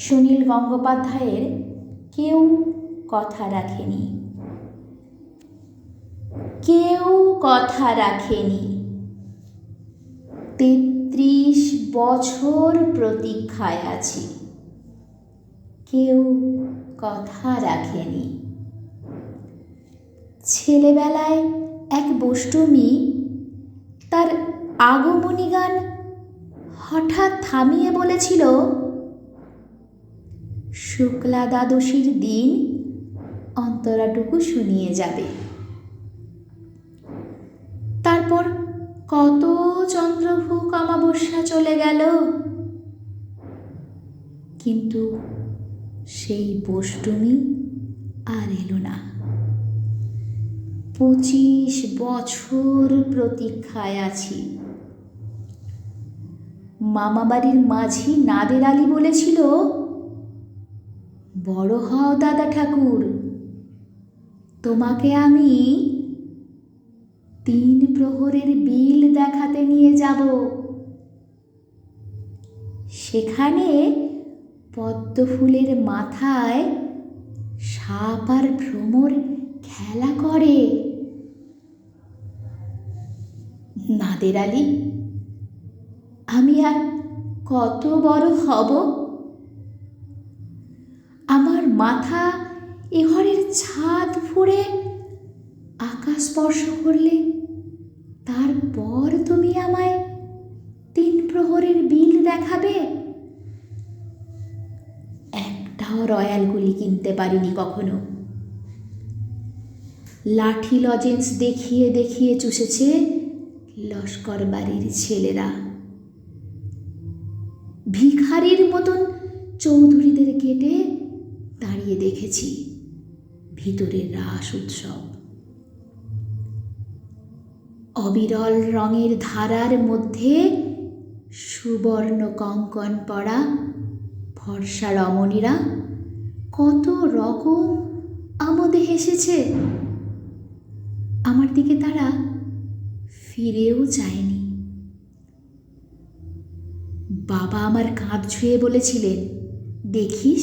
সুনীল গঙ্গোপাধ্যায়ের কেউ কথা রাখেনি। কেউ কথা রাখেনি। তেত্রিশ বছর প্রতীক্ষায় আছি। কেউ কথা রাখেনি। ছেলেবেলায় এক বষ্টমী তার আগমনী গান হঠাৎ থামিয়ে বলেছিল শুক্লা দ্বাদশীর দিন অন্তরাটুকু শুনিয়ে যাবে। তারপর কত চন্দ্রভূক অমাবস্যা চলে গেল। কিন্তু সেই বষ্টমী আর এলো না। পঁচিশ বছর প্রতীক্ষায় আছি। মামাবাড়ির মাঝি নাদের আলী বলেছিল বড় হও দাদা ঠাকুর। তোমাকে আমি তিন প্রহরের বিল দেখাতে নিয়ে যাব। সেখানে পদ্ম ফুলের মাথায় সাপ আর ভ্রমর খেলা করে। নাদের আলী, আমি আর কত বড় হব? মাথা এ ঘরের ছাদ ফুঁড়ে আকাশ স্পর্শ করলে, তারপর তুমি আমায় তিন প্রহরের বিল দেখাবে? একটাও রয়্যালগুলি কিনতে পারিনি কখনো। লাঠি লজেন্স দেখিয়ে দেখিয়ে চুষেছে লস্কর বাড়ির ছেলেরা। ভিখারির মতন চৌধুরীদের গেটে দাঁড়িয়ে দেখেছি ভিতরের রাস উৎসব। অবিরল রঙের ধারার মধ্যে সুবর্ণ কঙ্কন পড়া ফর্সা রমণীরা কত রকম আমোদে হেসেছে। আমার দিকে তারা ফিরেও যায়নি বাবা আমার কাঁধ ছুঁয়ে বলেছিলেন, দেখিস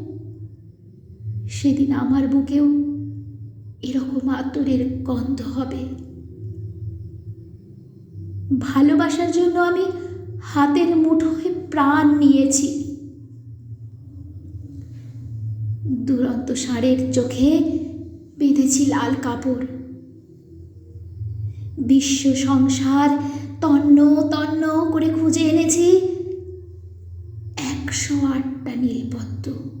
সেদিন আমার বুকেও এরকম আতরের গন্ধ হবে। ভালোবাসার জন্য আমি হাতের মুঠোয় প্রাণ নিয়েছি। দুরন্ত ষাঁড়ের চোখে বেঁধেছি লাল কাপড়। বিশ্ব সংসার তন্ন তন্ন করে খুঁজে এনেছি। একশো আটটা নীলপদ্ম